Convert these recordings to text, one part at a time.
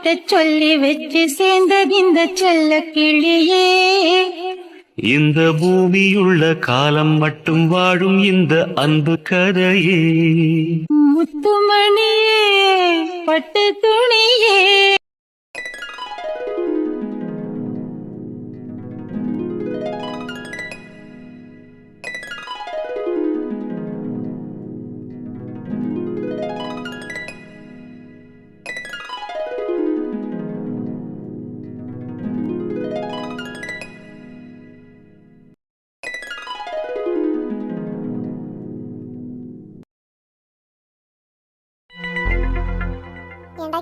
கிட்ட சொல்லி வச்சு சேர்ந்தது இந்த செல்ல கிளியே. இந்த பூமியுள்ள காலம் மட்டும் வாழும் இந்த அன்பு கதையே. முத்துமணியே பட்டு துணியே.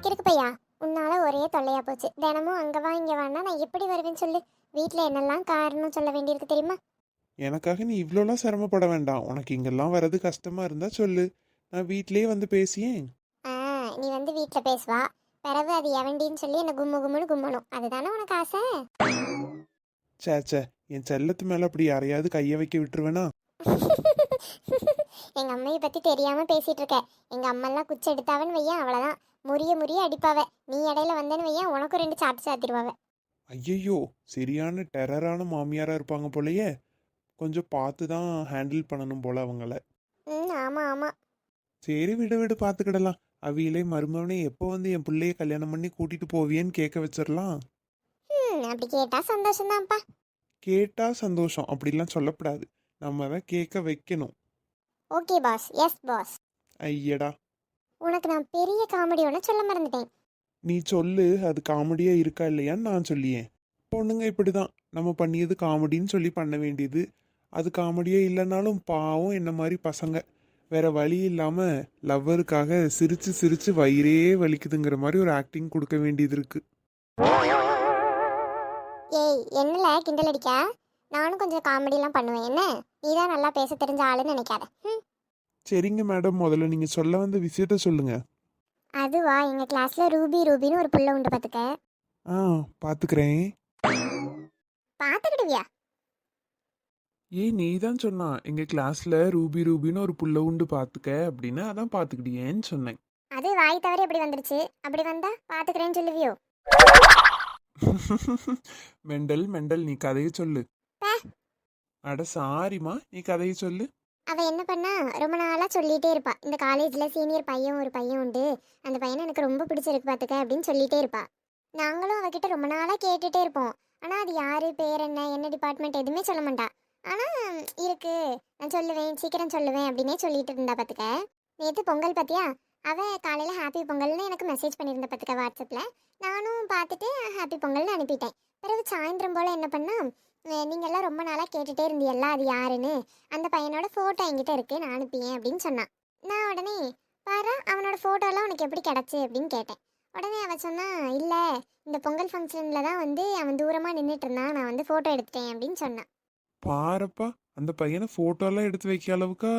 கிறுக்கு பையா? உன்னால ஒரே தொல்லையா போச்சு. தினமும் அங்க வா இங்க வான்னா நான் எப்படி வருவேன்னு சொல்லு. வீட்ல என்னெல்லாம் காரணம் சொல்ல வேண்டியிருக்கு தெரியுமா? எனக்காக நீ இவ்வளோலாம் சிரமப்பட வேண்டாம். உனக்கு இங்கெல்லாம் வர்றது கஷ்டமா இருந்தா சொல்லு. நான் வீட்லயே வந்து பேசியேன். ஆ நீ வந்து வீட்ல பேசுவா. பிறகு அது எவண்டின்னு சொல்லி என்ன கும்மு கும்முன்னு கும்மணும். அதுதானே உனக்கு ஆசை? சே சே என் செல்லத்து மேல அப்படி யாரையாவது கைய வைக்க விட்டுருவேனா? எங்க அம்மையை பத்தி தெரியாம பேசிட்டு இருக்க. எங்க அம்மெல்லாம் குச்சி எடுத்தாவன்னு வையன் அவ்வளவுதான் முறிய முறிய அடிப்பாவ. நீ இடையில வந்தேன்னு வையன் உனக்கும் ரெண்டு சாப்பிட்டு சாத்திடுவாவ ஐயையோ சரியான டெரரான மாமியாரா இருப்பாங்க போலயே. கொஞ்சம் பார்த்து தான் ஹேண்டில் பண்ணணும் போல அவங்கள. ம் ஆமா ஆமா. சரி விடு விடு பார்த்துக்கிடலாம். அவியிலே மருமவனே எப்போ வந்து என் பிள்ளைய கல்யாணம் பண்ணி கூட்டிட்டு போவியேன்னு கேட்க வச்சிடலாம்? ம் அப்படி கேட்டா சந்தோஷம்தான்ப்பா. கேட்டா சந்தோஷம் அப்படிலாம் சொல்லக்கூடாது நம்ம தான் கேட்க வைக்கணும். Okay boss. Yes boss. ஐயடா. உனக்கு நான் பெரிய காமெடி ஒன்று சொல்ல மறந்துட்டேன். நீ சொல்லு அது காமெடியா இருக்கா இல்லையான்னு நான் சொல்லியேன். பொண்ணுங்க இப்படிதான். நம்ம பண்ணியது காமெடின்னு சொல்லி பண்ண வேண்டியது. அது காமெடியே இல்லைனாலும் பாவம் என்ன மாதிரி பசங்க. வேற வழி இல்லாம லவ்வருக்காக சிரிச்சு சிரிச்சு வயிறே வலிக்குதுங்கிற மாதிரி ஒரு ஆக்டிங் கொடுக்க வேண்டியது இருக்கு. ஏய் என்னல? கிண்டல் அடிக்கா? நானும் கொஞ்சம் காமெடிலாம் பண்ணுவேன். என்ன? நீ தான் நல்லா பேச தெரிஞ்ச ஆளுன்னு நினைக்காத. ம் சரிங்க மேடம் முதல்ல நீங்க சொல்ல வந்த விஷயத்த சொல்லுங்க. அதுவா? எங்க கிளாஸ்ல ரூபி ரூபின்னு ஒரு புள்ள உண்டு பாத்துக்க. ஆ பாத்துக்கிறேன். பாத்துக்கிடுவியா? ஏய் நீ தான் சொன்னா எங்க கிளாஸ்ல ரூபி ரூபின்னு ஒரு புள்ள உண்டு பாத்துக்க அப்படின்னு அதான் பாத்துக்கிட்டியேன்னு சொன்னேன். அது வாய் தவறி அப்படி வந்துடுச்சு அப்படி வந்தா பாத்துக்கிறேன்னு சொல்லுவியோ? மெண்டல் மெண்டல் நீ கதையை சொல்லு. அட சாரிம்மா நீ கதையை சொல்லு. அவள் என்ன பண்ணா? ரொம்ப நாளாக சொல்லிகிட்டே இருப்பா. இந்த காலேஜில் சீனியர் பையன் ஒரு பையன் உண்டு. அந்த பையனை எனக்கு ரொம்ப பிடிச்சிருக்கு பார்த்துக்க அப்படின்னு சொல்லிகிட்டே இருப்பா. நாங்களும் அவகிட்ட ரொம்ப நாளாக கேட்டுகிட்டே இருப்போம். ஆனால் அது யாரு பேர் என்ன என்ன டிபார்ட்மெண்ட் எதுவுமே சொல்ல மாட்டா. ஆனால் இருக்கு. நான் சொல்லுவேன் சீக்கிரம் சொல்லுவேன் அப்படின்னே சொல்லிட்டு இருந்தா பார்த்துக்க நேற்று பொங்கல் பார்த்தியா அவள் காலையில் ஹாப்பி பொங்கல்னு எனக்கு மெசேஜ் பண்ணியிருந்த பார்த்துக்க வாட்ஸ்அப்பில் நானும் பார்த்துட்டு ஹாப்பி பொங்கல்னு அனுப்பிட்டேன். பிறகு சாயந்தரம் போல் என்ன பண்ணா? அஹ், நீங்க எல்லாம் ரொம்ப நாளா கேட்டுட்டே இருந்தீல்ல அது யாருன்னு? அந்த பையனோட ஃபோட்டோ என்கிட்ட இருக்கு நான் அனுப்பியேன் அப்படின்னு சொன்னான். நான் உடனே பாரு அவனோட ஃபோட்டோலாம் உனக்கு எப்படி கிடச்சி? அப்படின்னு கேட்டேன். உடனே அவன் சொன்னா இல்லை இந்த பொங்கல் ஃபங்க்ஷனில் தான் வந்து அவன் தூரமாக நின்றுட்டு இருந்தான் நான் வந்து ஃபோட்டோ எடுத்துட்டேன் அப்படின்னு சொன்னான். பாரப்பா அந்த பையனை போட்டோலாம் எடுத்து வைக்க அளவுக்கா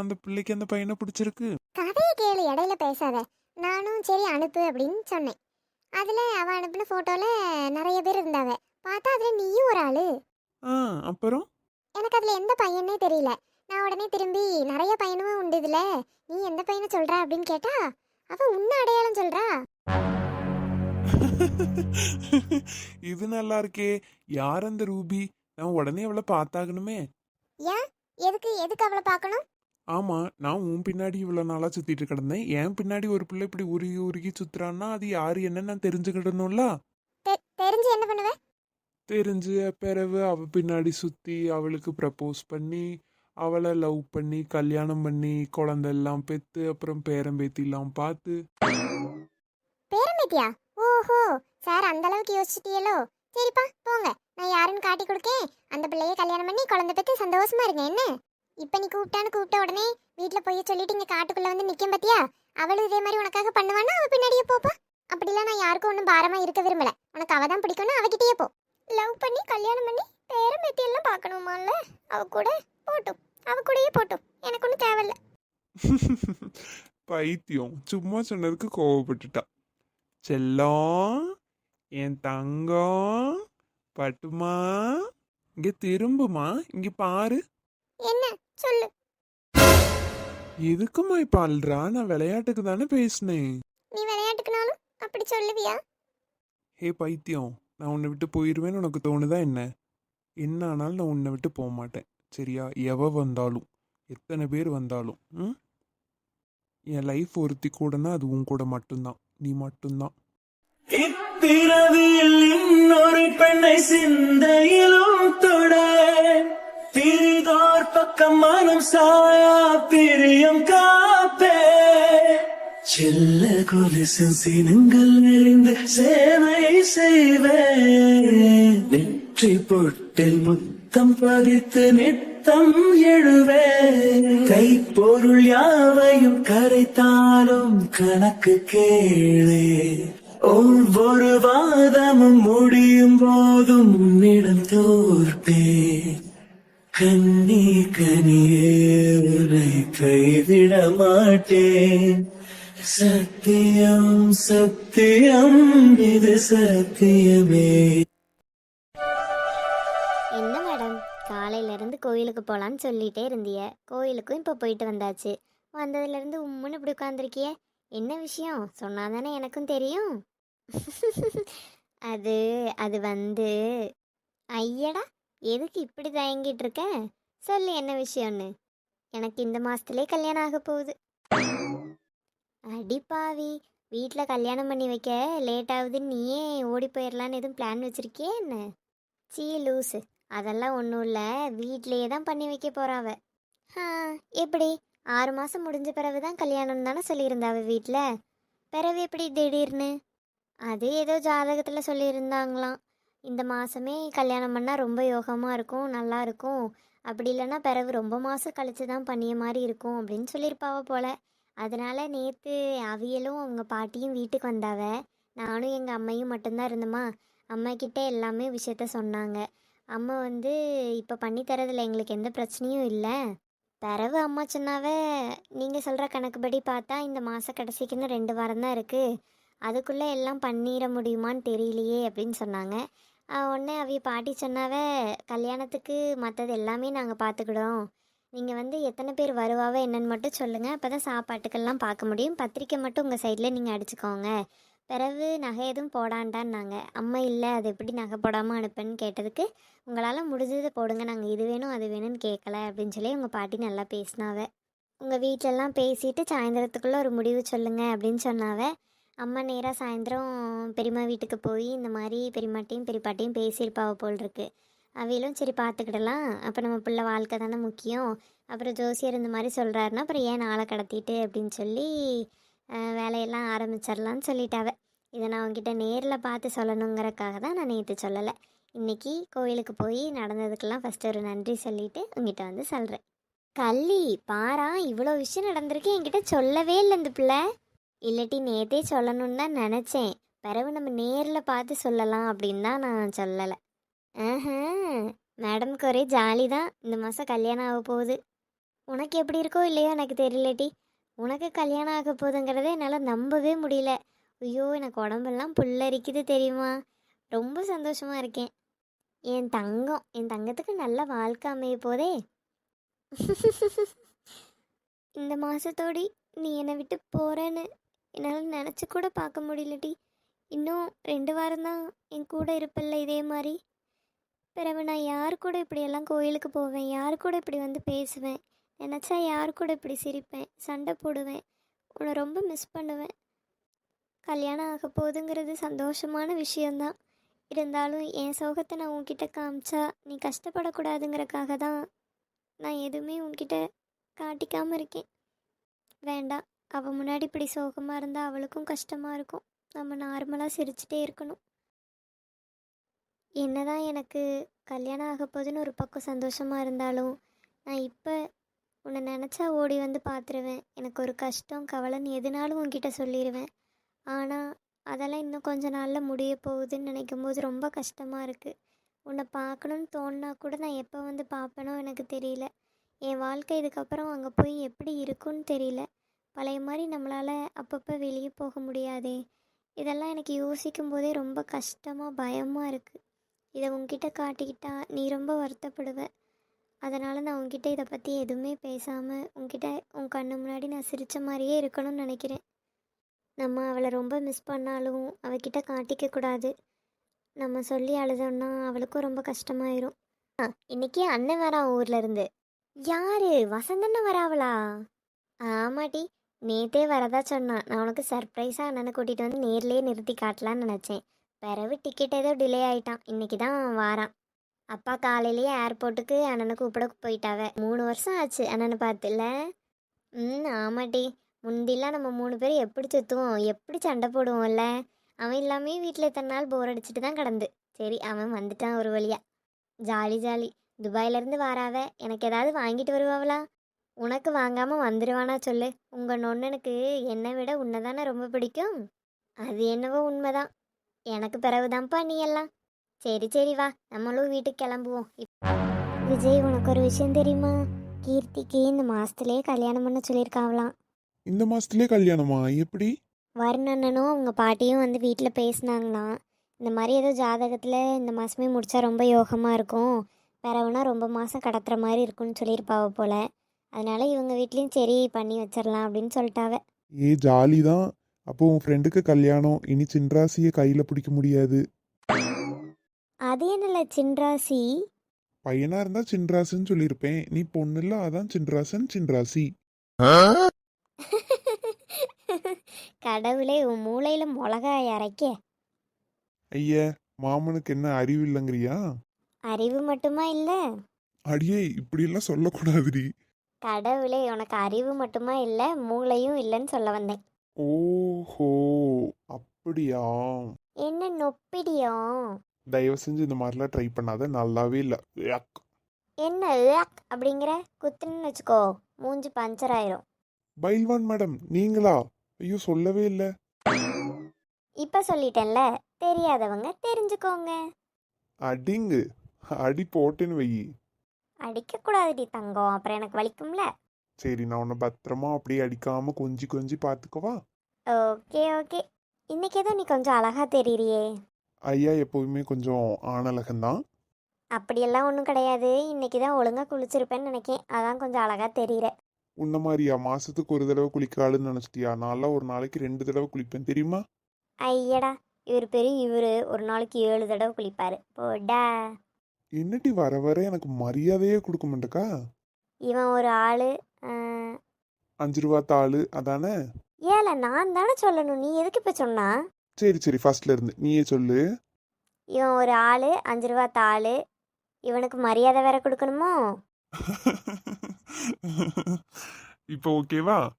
அந்த பிள்ளைக்கு அந்த பையனை பிடிச்சிருக்கு? கதையை கேளு இடையில பேசாத. நானும் சரி அனுப்பு அப்படின்னு சொன்னேன். அதில் அவன் அனுப்பின ஃபோட்டோவில் நிறைய பேர் இருந்தாவ பார்த்தா அதில் நீயும் ஒரு ஆளு. ஆ அப்புறம்? எனக்கு அதில் எந்த பையனே தெரியல. நான் உடனே திரும்பி நிறைய பையனும் உண்டு இதில் நீ எந்த பையனை சொல்கிற அப்படின்னு கேட்டா அவன் உன்ன அடையாளம் சொல்கிறா இது நல்லா இருக்கே. யார் அந்த ரூபி? நான் உடனே அவளை பார்த்தாகணுமே. ஏன்? எதுக்கு எதுக்கு அவளை பார்க்கணும்? ஆமா நான் உன் பின்னாடி இவ்வளவு நாளா சுத்திட்டு கிடந்தேன். என் பின்னாடி ஒரு பிள்ளை இப்படி உருகி உருகி சுத்துறான்னா அது யாரு என்னன்னு நான் தெரிஞ்சுக்கிடணும்ல? தெ- தெரிஞ்சு என்ன பண்ணுவ? தெரிஞ்சு பிறவு அவள் பின்னாடி சுற்றி அவளுக்கு ப்ரப்போஸ் பண்ணி அவளை லவ் பண்ணி கல்யாணம் பண்ணி குழந்தெல்லாம் பெற்று பெத்து அப்புறம் பேரம்பேத்திலாம் பார்த்து. பேரம்பேத்தியா? ஓஹோ சார் அந்த அளவுக்கு யோசிச்சிட்டியலோ? சரிப்பா போங்க. நான் யாருன்னு காட்டி கொடுக்கேன். அந்த பிள்ளைய கல்யாணம் பண்ணி குழந்தை பெற்று சந்தோஷமா இருங்க என்ன? இப்போ நீ கூப்பிட்டான்னு கூப்பிட்ட உடனே வீட்டில் போய் சொல்லிட்டு இங்கே காட்டுக்குள்ள வந்து நிற்கும் பத்தியா? அவளும் இதே மாதிரி உனக்காக பண்ணுவான்னா அவள் பின்னாடியே போப்பா அப்படிலாம் நான் யாருக்கும் ஒன்றும் பாரமாக இருக்க விரும்பல. உனக்கு அவள் தான் பிடிக்கும்னு அவகிட்டயே போ. லவ் பண்ணி கல்யாணம் பண்ணி பேரம்பேத்தி எல்லாம் பார்க்கணுமால அவ கூட போட்டும். அவ கூடயே போட்டும். எனக்கு ஒன்றும் தேவையில்ல. பைத்தியம். சும்மா சொன்னதுக்கு கோவப்பட்டுட்டா. செல்லம் என் தங்கம் பட்டுமா? இங்க திரும்புமா? இங்க பாரு. என்ன? சொல்லு. எதுக்குமா இப்ப அல்றா நான் விளையாட்டுக்கு தானே பேசினேன். நீ விளையாட்டுக்குனாலும் அப்படி சொல்லுவியா? ஹே பைத்தியம். நான் உன்னை விட்டு போயிடுவேன்னு உனக்கு தோணுதா என்ன? என்ன ஆனாலும் நான் உன்னை விட்டு போக மாட்டேன். சரியா? எவ வந்தாலும். எத்தனை பேர் வந்தாலும். ம்? என் லைஃப் ஒருத்தி கூடனா அது உன் கூட மட்டும்தான். நீ மட்டும்தான். இப்பிறவியில் இன்னொரு பெண்ணை சிந்தையிலும் தொட பிரிதோர் பக்கம் மனம் சாயா பிரியம் காப்பே. செல்ல கொலுசின் சினங்கள் நிறைந்த சேவை செய்வேன். நெற்றி பொட்டில் முத்தம் பதித்து நித்தம் எழுவேன். பொருள் யாவையும் கரைத்தாலும் கணக்கு கேளே. ஒவ்வொரு வாதமும் முடியும் போதும் உன்னிடம் தோற்பே கண்ணி கனியே உன்னை கைவிட மாட்டேன். சத்தியம் சத்தியம் இது சத்தியமே. என்ன மேடம்? காலையிலேருந்து கோயிலுக்கு போகலான்னு சொல்லிட்டே இருந்திய. கோயிலுக்கும் இப்போ போயிட்டு வந்தாச்சு. வந்ததுலேருந்து உம்முன்னு இப்படி உட்காந்துருக்கிய என்ன விஷயம்? சொன்னாதானே எனக்கும் தெரியும். அது அது வந்து ஐயடா எதுக்கு இப்படி தயங்கிட்டு இருக்க? சொல்லு என்ன விஷயம்னு. எனக்கு இந்த மாசத்துலயே கல்யாணம் ஆக போகுது. அடிப்பாவி வீட்டில் கல்யாணம் பண்ணி வைக்க லேட் நீயே ஓடி போயிடலான்னு எதுவும் பிளான் வச்சுருக்கியே என்ன? சீ லூஸு அதெல்லாம் ஒன்றும் இல்லை. வீட்லேயே தான் பண்ணி வைக்க போகிறாவ ஆ எப்படி? ஆறு மாதம் முடிஞ்ச பிறகு தான் கல்யாணம் தானே சொல்லியிருந்தாவ வீட்டில் பிறகு எப்படி திடீர்னு? அது ஏதோ ஜாதகத்தில் சொல்லியிருந்தாங்களாம். இந்த மாதமே கல்யாணம் பண்ணால் ரொம்ப யோகமாக இருக்கும் நல்லா இருக்கும். அப்படி இல்லைன்னா பிறகு ரொம்ப மாதம் கழிச்சு தான் பண்ணிய மாதிரி இருக்கும் அப்படின்னு சொல்லியிருப்பாவ போல. அதனால் நேற்று அவியலும் அவங்க பாட்டியும் வீட்டுக்கு வந்தாவ. நானும் எங்கள் அம்மையும் மட்டும்தான் இருந்தோமா. அம்மா கிட்டே எல்லாமே விஷயத்த சொன்னாங்க. அம்மா வந்து இப்போ பண்ணித்தரதில் எங்களுக்கு எந்த பிரச்சனையும் இல்லை. பிறவு அம்மா சொன்னாவ நீங்கள் சொல்கிற கணக்குப்படி பார்த்தா இந்த மாத கடைசிக்குன்னு ரெண்டு வாரம் தான் இருக்குது அதுக்குள்ளே எல்லாம் பண்ணிட முடியுமான்னு தெரியலையே அப்படின்னு சொன்னாங்க. உடனே அவிய பாட்டி சொன்னாவ கல்யாணத்துக்கு மற்றது எல்லாமே நாங்கள் பார்த்துக்கிடோம் நீங்கள் வந்து எத்தனை பேர் வருவாவ என்னன்னு மட்டும் சொல்லுங்கள் அப்போ தான் சாப்பாட்டுக்கெல்லாம் பார்க்க முடியும். பத்திரிக்கை மட்டும் உங்கள் சைடில் நீங்கள் அடிச்சுக்கோங்க. பிறகு நகை எதுவும் போடாண்டான்னாங்க. அம்மா இல்லை அது எப்படி நகை போடாமல் அனுப்புன்னு கேட்டதுக்கு உங்களால் முடிஞ்சதை போடுங்க. நாங்கள் இது வேணும் அது வேணும்னு கேட்கல அப்படின்னு சொல்லி உங்கள் பாட்டி நல்லா பேசினாவ. உங்கள் வீட்டிலலாம் பேசிட்டு சாயந்தரத்துக்குள்ளே ஒரு முடிவு சொல்லுங்கள் அப்படின்னு சொன்னாவ. அம்மா நேராக சாயந்தரம் பெரியம்மா வீட்டுக்கு போய் இந்த மாதிரி பெரியம்மாட்டையும் பெரியப்பாட்டையும் பேசியிருப்பாவை போல் இருக்குது அவையிலும் சரி பார்த்துக்கிடலாம். அப்போ நம்ம பிள்ளை வாழ்க்கை தானே முக்கியம். அப்புறம் ஜோசியர் இந்த மாதிரி சொல்கிறாருன்னா அப்புறம் ஏன் நாளை கடத்திட்டு அப்படின்னு சொல்லி வேலையெல்லாம் ஆரம்பிச்சிடலான்னு சொல்லிட்டாவ. இதை நான் உங்ககிட்ட நேரில் பார்த்து சொல்லணுங்கிறக்காக தான் நான் நேற்று சொல்லலை. இன்னைக்கு கோயிலுக்கு போய் நடந்ததுக்கெல்லாம் ஃபஸ்ட்டு ஒரு நன்றி சொல்லிவிட்டு உங்ககிட்ட வந்து சொல்கிறேன் கள்ளி பாரா இவ்வளோ விஷயம் நடந்திருக்கு என்கிட்ட சொல்லவே இல்லை இந்த பிள்ளை. இல்லாட்டி நேற்றே சொல்லணும்னு தான் நினச்சேன். பிறகு நம்ம நேரில் பார்த்து சொல்லலாம் அப்படின்னு தான் நான் சொல்லலை. ஆஹா மேடம்க்கு ஒரே ஜாலி தான். இந்த மாதம் கல்யாணம் ஆக போகுது. உனக்கு எப்படி இருக்கோ இல்லையோ எனக்கு தெரியலட்டி உனக்கு கல்யாணம் ஆக போகுதுங்கிறத என்னால் நம்பவே முடியல. ஐயோ எனக்கு உடம்பெல்லாம் புல்லரிக்குது தெரியுமா? ரொம்ப சந்தோஷமாக இருக்கேன். என் தங்கம் என் தங்கத்துக்கு நல்ல வாழ்க்கை அமைய போதே. இந்த மாதத்தோடி நீ என்னை விட்டு போகிறேன்னு என்னால் நினச்சி கூட பார்க்க முடியலடி இன்னும் ரெண்டு வாரம் தான் என் கூட இருப்பல்ல இதே மாதிரி. பிறகு நான் யார் கூட இப்படியெல்லாம் கோயிலுக்கு போவேன்? யார் கூட இப்படி வந்து பேசுவேன்? நினச்சா யார் கூட இப்படி சிரிப்பேன்? சண்டை போடுவேன்? உன்னை ரொம்ப மிஸ் பண்ணுவேன். கல்யாணம் ஆக போகுதுங்கிறது சந்தோஷமான விஷயந்தான் இருந்தாலும் என் சோகத்தை நான் உன்கிட்ட காமிச்சா நீ கஷ்டப்படக்கூடாதுங்கிறக்காக தான் நான் எதுவுமே உன்கிட்ட காட்டிக்காமல் இருக்கேன். வேண்டாம். அவள் முன்னாடி இப்படி சோகமாக இருந்தால் அவளுக்கும் கஷ்டமாக இருக்கும். நம்ம நார்மலாக சிரிச்சிட்டே இருக்கணும். என்னதான் எனக்கு கல்யாணம் ஆக போகுதுன்னு ஒரு பக்கம் சந்தோஷமாக இருந்தாலும் நான் இப்போ உன்னை நினச்சா ஓடி வந்து பார்த்துருவேன் எனக்கு ஒரு கஷ்டம் கவலைன்னு எதுனாலும் உன்கிட்ட சொல்லிடுவேன் ஆனால் அதெல்லாம் இன்னும் கொஞ்ச நாளில் முடிய போகுதுன்னு நினைக்கும் போது ரொம்ப கஷ்டமாக இருக்குது உன்னை பார்க்கணும்னு தோணுனா கூட நான் எப்போ வந்து பார்ப்பேனோ எனக்கு தெரியல. என் வாழ்க்கை இதுக்கப்புறம் அங்கே போய் எப்படி இருக்குன்னு தெரியல. பழைய மாதிரி நம்மளால் அப்பப்போ வெளியே போக முடியாதே. இதெல்லாம் எனக்கு யோசிக்கும் போதே ரொம்ப கஷ்டமாக பயமாக இருக்குது இதை உங்ககிட்ட காட்டிக்கிட்டா நீ ரொம்ப வருத்தப்படுவ. அதனால் நான் உன்கிட்ட இதை பற்றி எதுவுமே பேசாமல் உங்ககிட்ட உன் கண்ணு முன்னாடி நான் சிரித்த மாதிரியே இருக்கணும்னு நினைக்கிறேன். நம்ம அவளை ரொம்ப மிஸ் பண்ணாலும் அவகிட்ட காட்டிக்க கூடாது. நம்ம சொல்லி அழுதோன்னா அவளுக்கும் ரொம்ப கஷ்டமாயிரும். ஆ, இன்னைக்கு அண்ணன் வரான் ஊர்ல இருந்து. யாரு? வசந்தண்ணன் வராவளா? ஆமாட்டி நேத்தே வரதா சொன்னான். நான் உனக்கு சர்ப்ரைஸாக அண்ணனை கூட்டிகிட்டு வந்து நேர்லேயே நிறுத்தி காட்டலான்னு நினச்சேன். பிறகு டிக்கெட் ஏதோ டிலே ஆயிட்டான். இன்னைக்கு தான் வாரான். அப்பா காலையிலேயே ஏர்போர்ட்டுக்கு அண்ணனை கூப்பிட போயிட்டாவ. மூணு வருஷம் ஆச்சு அண்ணனை பார்த்துல. ம் ஆமாட்டி முந்திலாம் நம்ம மூணு பேரும் எப்படி சுற்றுவோம் எப்படி சண்டை போடுவோம்ல? அவன் இல்லாமே வீட்டில் இத்தனை நாள் போர் அடிச்சுட்டு தான் கிடந்து. சரி அவன் வந்துட்டான் ஒரு வழியா. Jolly jolly. துபாயிலேருந்து வாராவ. எனக்கு ஏதாவது வாங்கிட்டு வருவாவளா? உனக்கு வாங்காமல் வந்துடுவானா சொல்லு. உங்கள் நொண்ணனுக்கு என்னை விட உன்னை தானே ரொம்ப பிடிக்கும்? அது என்னவோ உண்மைதான். எனக்கு பிறகுதான்ப்பா நீ எல்லாம். சரி சரி வா. நம்மளும் வீட்டுக்கு கிளம்புவோம். விஜய் உனக்கு ஒரு விஷயம் தெரியுமா? கீர்த்திக்கு இந்த மாசத்துலயே கல்யாணம் பண்ண சொல்லியிருக்காவலாம் இந்த மாசத்துலயே கல்யாணமா? எப்படி? வருணண்ணனும் அவங்க பாட்டியும் வந்து வீட்டில் பேசினாங்களாம். இந்த மாதிரி ஏதோ ஜாதகத்தில் இந்த மாதமே முடித்தா ரொம்ப யோகமாக இருக்கும். பிறவுனா ரொம்ப மாதம் கடத்துற மாதிரி இருக்கும்னு சொல்லியிருப்பாவ போல. அதனால இவங்க வீட்லேயும் சரி பண்ணி வச்சிடலாம் அப்படின்னு சொல்லிட்டாவ. ஏ ஜாலி தான் அப்போ உன் ஃப்ரெண்டுக்கு கல்யாணம் இனி சின்ராசியை கையில பிடிக்க முடியாது. அது என்னல சின்ராசி? பையனா இருந்தா சின்ராசுன்னு சொல்லியிருப்பேன். நீ பொண்ணு இல்ல அதான் சின்ராசன் சின்ராசி. கடவுளே உன் மூளையில் மிளகாய் அரைக்க. ஐய மாமனுக்கு என்ன அறிவு இல்லைங்கிறியா? அறிவு மட்டுமா இல்லை? அடியே இப்படியெல்லாம் சொல்லக்கூடாதுடி. கடவுளே உனக்கு அறிவு மட்டுமா இல்லை? மூளையும் இல்லைன்னு சொல்ல வந்தேன். ஓஹோ அப்படியா? என்ன நொப்பிடியும் தயவு செஞ்சு இந்த மாதிரிலாம் ட்ரை பண்ணாத நல்லாவே இல்லை. என்ன ஏக் அப்படிங்கிற? குத்துன்னு வச்சுக்கோ மூஞ்சி பஞ்சர் ஆயிரும். பைல்வான் மேடம் நீங்களா? ஐயோ சொல்லவே இல்லை. இப்ப சொல்லிட்டேன்ல தெரியாதவங்க தெரிஞ்சுக்கோங்க. அடிங்கு. அடி போட்டேன்னு வை. அடிக்க கூடாதுடி தங்கம் அப்புறம் எனக்கு வலிக்கும்ல. சரி நான் உன்னை பத்திரமா அப்படியே அடிக்காம கொஞ்சி கொஞ்சி பார்த்துக்கவா? Okay okay. இன்னைக்கு ஏதோ நீ கொஞ்சம் அழகா தெரியறியே? ஐயா எப்போதுமே கொஞ்சம் ஆணழகன்தான் அப்படியெல்லாம் ஒன்றும் கிடையாது. இன்னைக்கு தான் ஒழுங்கா குளிச்சிருப்பேன்னு நினைக்கேன். அதான் கொஞ்சம் அழகா தெரியுற. உன்ன மாதிரியா? மாசத்துக்கு ஒரு தடவை குளிக்காளுன்னு நினச்சிட்டியா? நான்லாம் ஒரு நாளைக்கு ரெண்டு தடவை குளிப்பேன் தெரியுமா? ஐயடா! இவர் பெரிய இவரு. ஒரு நாளைக்கு ஏழு தடவை குளிப்பாரு. போடா! என்னடி வர வர எனக்கு மரியாதையே கொடுக்க மாட்டேக்கா? இவன் ஒரு ஆளு அஞ்சு ரூபா தாளு அதானே? ஏல நான் தானே சொல்லணும். நீ எதுக்கு இப்ப சொன்னா? சரி சரி ஃபர்ஸ்ட்ல இருந்து. நீயே சொல்லு. இவன் ஒரு ஆளு அஞ்சு ரூபா தாளு. இவனுக்கு மரியாதை வேற கொடுக்கணுமோ? இப்போ ஓகேவா?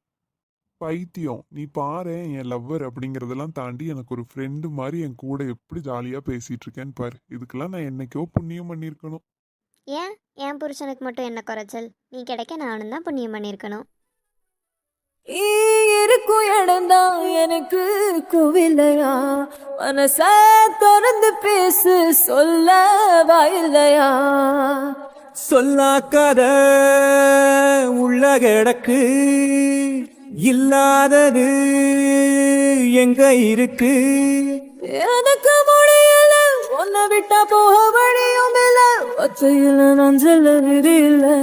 பைத்தியம். நீ பாரு என் லவ்வர் அப்படிங்கறதெல்லாம் தாண்டி எனக்கு ஒரு ஃப்ரெண்டு மாதிரி என் கூட எப்படி ஜாலியா பேசிட்டு இருக்கேன்னு பாரு. இதுக்கெல்லாம் நான் என்னைக்கோ புண்ணியம் பண்ணியிருக்கணும். ஏன்? என் புருஷனுக்கு மட்டும் என்ன குறைச்சல்? நீ கிடைக்க நானும் தான் புண்ணியம் பண்ணியிருக்கணும். இருக்கும் இடம்தான் எனக்கு கோவில்லையா மனச திறந்து பேசு சொல்ல வாயில்லையா சொல்லாக்காத உள்ள கிடக்கு இல்லாதது எங்க இருக்கு? எனக்கு முடியல உன்னை விட்டா போக வழியும் ஒத்தையில நான் செல்ல இல்லை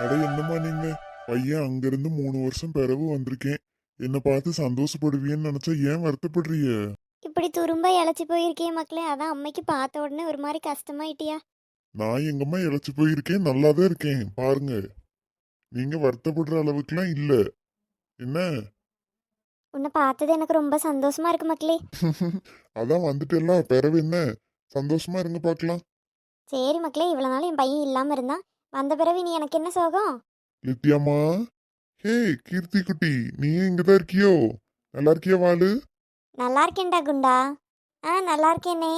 அட என்னம்மா நீங்க? பையன் அங்கிருந்து மூணு வருஷம் பிறகு வந்திருக்கேன். என்ன பார்த்து சந்தோஷப்படுவியன்னு நினைச்சா ஏன் வருத்தப்படுறிய இப்படி துரும்ப இழைச்சி போயிருக்கே மக்களே. அதான் அம்மைக்கு பார்த்த உடனே ஒரு மாதிரி கஷ்டமாயிட்டியா? நான் எங்கம்மா இழைச்சு போயிருக்கேன்? நல்லா தான் இருக்கேன். பாருங்க. நீங்க வருத்தப்படுற அளவுக்குலாம் இல்ல. என்ன? உன்னை பார்த்தது எனக்கு ரொம்ப சந்தோஷமா இருக்கு மக்களே. அதான் வந்துட்டேல்ல பிறவு என்ன? சந்தோஷமா இருங்க பார்க்கலாம் சரி மக்களே இவ்வளோ நாள் என் பையன் இல்லாமல் இருந்தான். வந்த பிறகு நீ எனக்கு என்ன சோகம்? நித்யாமா ஹே கீர்த்தி குட்டி நீ இங்கதான் இருக்கியோ? நல்லா இருக்கியா வாளு நல்லா இருக்கேன்டா குண்டா. ஆ நல்லா இருக்கேனே.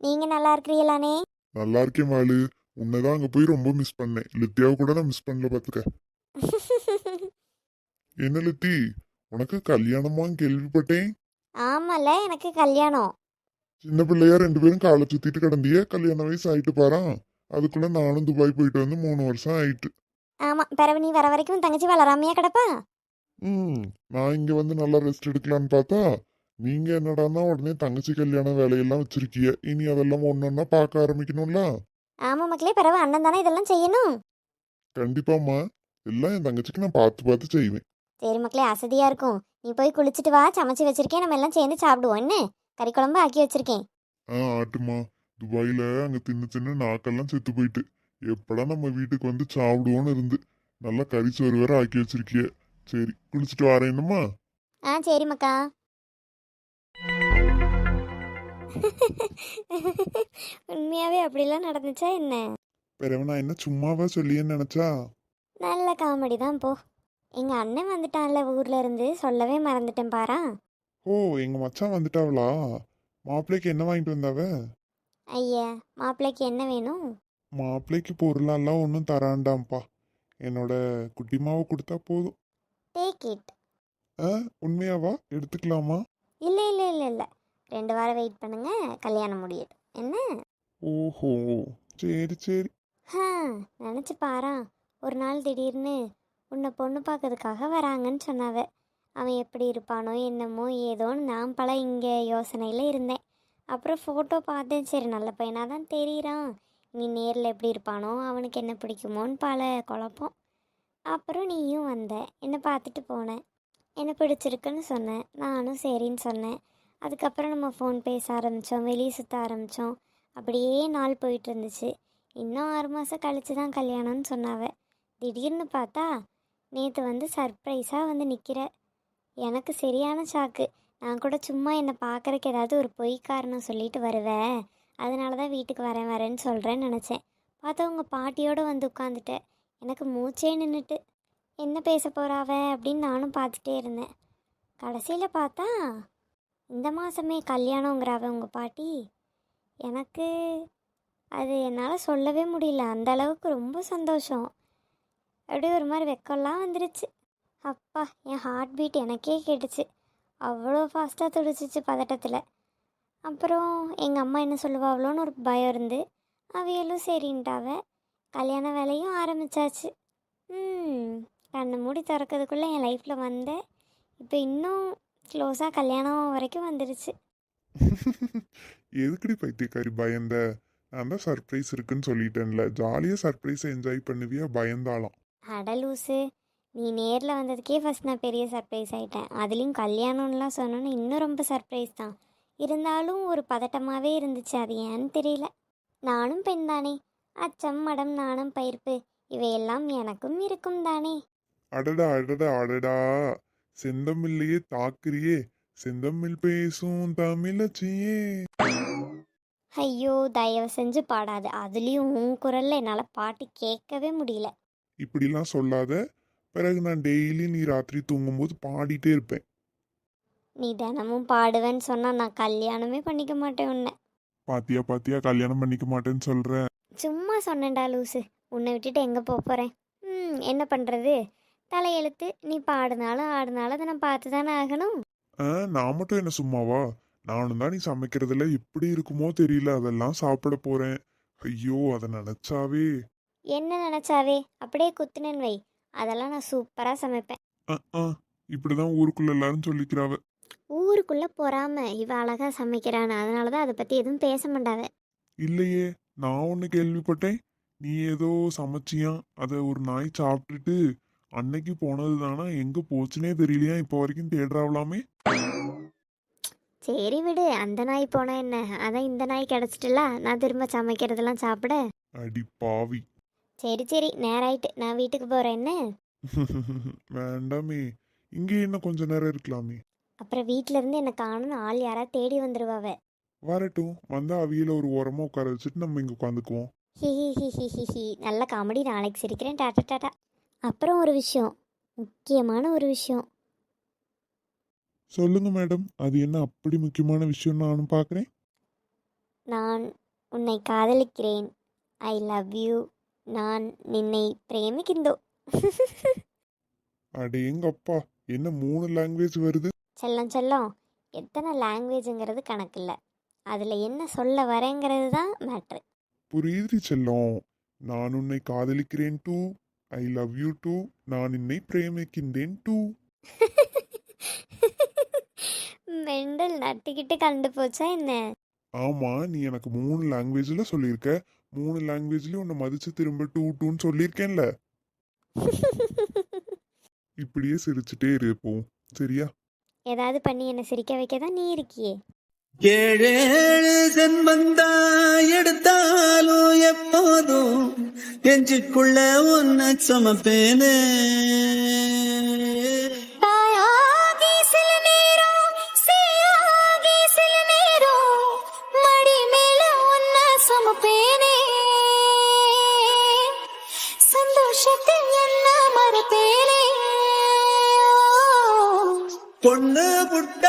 நீங்கள் நல்லா இருக்கிறீங்களானே? நல்லா இருக்கேன் வாளு உன்னைதான் அங்க போய் ரொம்ப மிஸ் பண்ணேன். லித்தியாவை கூட நான் மிஸ் பண்ணல பாத்துக்க. என்ன லித்தி உனக்கு கல்யாணமான்னு கேள்விப்பட்டேன்? ஆமால எனக்கு கல்யாணம். சின்ன பிள்ளையா ரெண்டு பேரும் காலை சுத்திட்டு கிடந்தியே கல்யாண வயசு ஆயிட்டு பாரான் அதுக்குள்ள நானும் துபாய் போயிட்டு வந்து மூணு வருஷம் ஆயிட்டு. ஆமாம் பிறகு நீ வர வரைக்கும் தங்கச்சி வளராமையா கிடப்பா? ம் நான் இங்க வந்து நல்லா ரெஸ்ட் எடுக்கலான்னு பார்த்தா நீங்க என்னடான்னா உடனே தங்கச்சி கல்யாண வேலையெல்லாம் வச்சிருக்கீங்க இனி அதெல்லாம் ஒன்னொன்னா பார்க்க ஆரம்பிக்கணும்ல? ஆமாம் மக்களே பிறகு அண்ணன் தானே இதெல்லாம் செய்யணும்? கண்டிப்பாம்மா. எல்லாம் என் தங்கச்சிக்கு நான் பார்த்து பார்த்து செய்வேன். சரி மக்களே அசதியாக இருக்கும். நீ போய் குளிச்சுட்டு வா சமைச்சு வச்சிருக்கேன் நம்ம எல்லாம் சேர்ந்து சாப்பிடுவோம். என்ன? கறி குழம்பு ஆக்கி வச்சிருக்கேன். ஆ ஆட்டுமா. துபாயில அங்க தின்னு தின்னு நாக்கெல்லாம் செத்து போயிட்டு. எப்படா நம்ம வீட்டுக்கு வந்து சாப்பிடுவோன்னு இருந்து. நல்லா கறி சோறு வேற ஆக்கி வச்சிருக்கிய. சரி குளிச்சுட்டு வரேன் என்னம்மா? ஆ சரி மக்கா. உண்மையாவே அப்படிலாம் நடந்துச்சா என்ன? பிறகு நான் என்ன சும்மாவா சொல்லியேன்னு நினைச்சா? நல்ல காமெடி தான் போ. எங்க அண்ணன் வந்துட்டான்ல ஊர்ல இருந்து. சொல்லவே மறந்துட்டேன் பாரா. ஓ எங்க மச்சான் வந்துட்டாவளா மாப்பிள்ளைக்கு என்ன வாங்கிட்டு வந்தாவ? ஐயா மாப்பிள்ளைக்கு என்ன வேணும்? மாப்பிள்ளைக்கு பொருளெல்லாம் ஒன்றும் தராண்டாம்ப்பா. என்னோட குட்டிமாவை கொடுத்தா போதும். டேக் இட் ஆ உண்மையாவா? எடுத்துக்கலாமா? இல்லை இல்லை இல்லை இல்லை. ரெண்டு வாரம் வெயிட் பண்ணுங்க. கல்யாணம் முடியட்டும் என்ன? ஓஹோ. சரி சரி. ஹா நினச்சி பாரா. ஒரு நாள் திடீர்னு உன்னை பொண்ணு பார்க்கறதுக்காக வராங்கன்னு சொன்னாவ. அவன் எப்படி இருப்பானோ என்னமோ ஏதோன்னு நான் பல இங்கே யோசனையில் இருந்தேன். அப்புறம் ஃபோட்டோ பார்த்தேன். சரி நல்ல பையனாக தான் தெரியுறான். நீ நேரில் எப்படி இருப்பானோ அவனுக்கு என்ன பிடிக்குமோன்னு பல குழப்பம். அப்புறம் நீயும் வந்த. என்னை பார்த்துட்டு போனேன் என்ன பிடிச்சிருக்குன்னு சொன்னேன் நானும் சரின்னு சொன்னேன். அதுக்கப்புறம் நம்ம ஃபோன் பேச ஆரம்பித்தோம் வெளியே சுற்ற ஆரம்பித்தோம் அப்படியே நாள் போயிட்டு இருந்துச்சு. இன்னும் ஆறு மாதம் கழிச்சு தான் கல்யாணம்னு சொன்னாவ. திடீர்னு பார்த்தா நேற்று வந்து சர்ப்ரைஸாக வந்து நிற்கிற எனக்கு சரியான ஷாக்கு நான் கூட சும்மா என்னை பார்க்குறக்கு ஏதாவது ஒரு பொய் காரணம் சொல்லிட்டு வருவேன். அதனால தான் வீட்டுக்கு வரேன் வரேன்னு சொல்கிறேன்னு நினச்சேன். பார்த்தா உங்கள் பாட்டியோடு வந்து உட்காந்துட்டேன் எனக்கு மூச்சே நின்றுட்டு என்ன பேச போகிறாவ அப்படின்னு நானும் பார்த்துட்டே இருந்தேன். கடைசியில் பார்த்தா இந்த மாதமே கல்யாணங்கிறாவ உங்கள் பாட்டி? எனக்கு அது என்னால் சொல்லவே முடியல. அந்த அளவுக்கு ரொம்ப சந்தோஷம். அப்படியே ஒரு மாதிரி வெக்கம்லாம் வந்துருச்சு. அப்பா என் ஹார்ட் பீட் எனக்கே கேட்டுச்சு. அவ்வளோ ஃபாஸ்ட்டாக துடிச்சிச்சு பதட்டத்தில். அப்புறம் எங்கள் அம்மா என்ன சொல்லுவாங்களோன்னு ஒரு பயம் இருந்து அவியலும் சரின்ட்டாவ. கல்யாண வேலையும் ஆரம்பிச்சாச்சு. ம் கண்ணை மூடி திறக்கிறதுக்குள்ளே என் லைஃப்பில் வந்தேன் இப்போ இன்னும் க்ளோஸாக கல்யாணம் வரைக்கும் வந்துருச்சு. எதுக்குடி பைத்தியக்காரி பயந்த? நான் தான் சர்ப்ரைஸ் இருக்குன்னு சொல்லிட்டேன்ல. ஜாலியாக சர்ப்ரைஸை என்ஜாய் பண்ணுவியா? பயந்தாலாம் அட லூசு. நீ நேரில் வந்ததுக்கே ஃபஸ்ட் நான் பெரிய சர்ப்ரைஸ் ஆகிட்டேன் அதுலேயும் கல்யாணம்லாம் சொன்னோன்னு இன்னும் ரொம்ப சர்ப்ரைஸ் தான். இருந்தாலும் ஒரு பதட்டமாகவே இருந்துச்சு. அது ஏன்னு தெரியல. நானும் பெண் தானே. அச்சம் மடம் நாணம் பயிர்ப்பு இவையெல்லாம் எனக்கும் இருக்கும் தானே. அடடா அடடா அடடா. செந்தமில்லையே தாக்குறியே. செந்தமிழ் பேசும் தமிழச்சியே. ஐயோ தயவு செஞ்சு பாடாது. அதுலேயும் உன் குரலில் என்னால் பாட்டு கேட்கவே முடியல. இப்படிலாம் சொல்லாத. பிறகு நான் டெய்லி நீ ராத்திரி தூங்கும்போது பாடிட்டே இருப்பேன். நீ தினமும் பாடுவேன்னு சொன்னால் நான் கல்யாணமே பண்ணிக்க மாட்டேன் உன்னை. பாத்தியா பாத்தியா கல்யாணம் பண்ணிக்க மாட்டேன்னு சொல்ற. சும்மா சொன்னேன்டா லூசு. உன்னை விட்டுட்டு எங்கே போக போகிறேன் ம் என்ன பண்ணுறது தலையெழுத்து நீ பாடினாலும் ஆடினாலும் அதை நான் பார்த்து தானே ஆகணும். ஆ நான் மட்டும் என்ன சும்மாவா? நானும் தான் நீ சமைக்கிறதுல எப்படி இருக்குமோ தெரியல. அதெல்லாம் சாப்பிட போறேன். ஐயோ அதை நினைச்சாவே. என்ன நினச்சாவே? அப்படியே குத்துனேன்னு வை. அதெல்லாம் நான் சூப்பராக சமைப்பேன். இப்படிதான் ஊருக்குள்ள எல்லாரும் சொல்லிக்கிறாவ. ஊருக்குள்ளே பொறாம இவ அழகாக சமைக்கிறான்னு. அதனால தான் அதை பற்றி எதுவும் பேச மாட்டாவ. இல்லையே. நான் ஒன்று கேள்விப்பட்டேன். நீ ஏதோ சமைச்சியான் அதை ஒரு நாய் சாப்பிட்டுட்டு அன்னைக்கு போனது தானா எங்க போச்சுனே தெரியலையா? இப்போ வரைக்கும் தேடுறாவலாமே சரி விடு. அந்த நாய் போனா என்ன? அதான் இந்த நாய் கிடச்சிட்டுல. நான் திரும்ப சமைக்கிறதெல்லாம் சாப்பிட. அடி பாவி. சரி சரி. நேராயிட்டு. நான் வீட்டுக்கு போகிறேன் என்ன? வேண்டாமே. இங்கே என்ன கொஞ்ச நேரம் இருக்கலாமே. அப்புறம் வீட்ல இருந்து என்னை காணும்னு ஆள் யாராவது தேடி வந்துருவாவ வரட்டும். வந்து அவியில ஒரு ஓரமா உட்கார வச்சுட்டு நம்ம இங்க உட்காந்துக்குவோம். ஹி ஹி ஹி ஹி ஹி ஹி. நல்ல காமெடி நாளைக்கு சிரிக்கிறேன். டாட்டா டாட்டா அப்புறம் ஒரு விஷயம். முக்கியமான ஒரு விஷயம். சொல்லுங்க மேடம். அது என்ன அப்படி முக்கியமான விஷயம் நானும் பார்க்குறேன் நான் உன்னை காதலிக்கிறேன். ஐ லவ் யூ நான் நின்னை பிரேமிக்கின்றோ? அடேங்கப்பா என்ன மூணு லாங்குவேஜ் வருது? செல்லம் செல்லம் எத்தனை லாங்குவேஜுங்கிறது கணக்கில்லை. அதில் என்ன சொல்ல வரேங்கிறது தான் மேட்ரு புரியுது செல்லம். நான் உன்னை காதலிக்கிறேன் too. I love you too. நான் என்னை பிரேமிக்கின்றேன் டூ. மெண்டல் நட்டிக்கிட்டு கண்டு போச்சா என்ன? ஆமா நீ எனக்கு மூணு லாங்குவேஜ்ல சொல்லியிருக்க. மூணு லாங்குவேஜ்லயும் உன்னை மதிச்சு திரும்ப டூ டூன்னு சொல்லியிருக்கேன்ல. இப்படியே சிரிச்சுட்டே இருப்போம் சரியா? ஏதாவது பண்ணி என்னை சிரிக்க வைக்க தான் நீ இருக்கியே. ஏழேழு ஜென்மந்தா எடுத்தாலும் எப்போதும் நெஞ்சுக்குள்ள ஒன்ன சுமப்பேனே. பொண்ணு புட்ட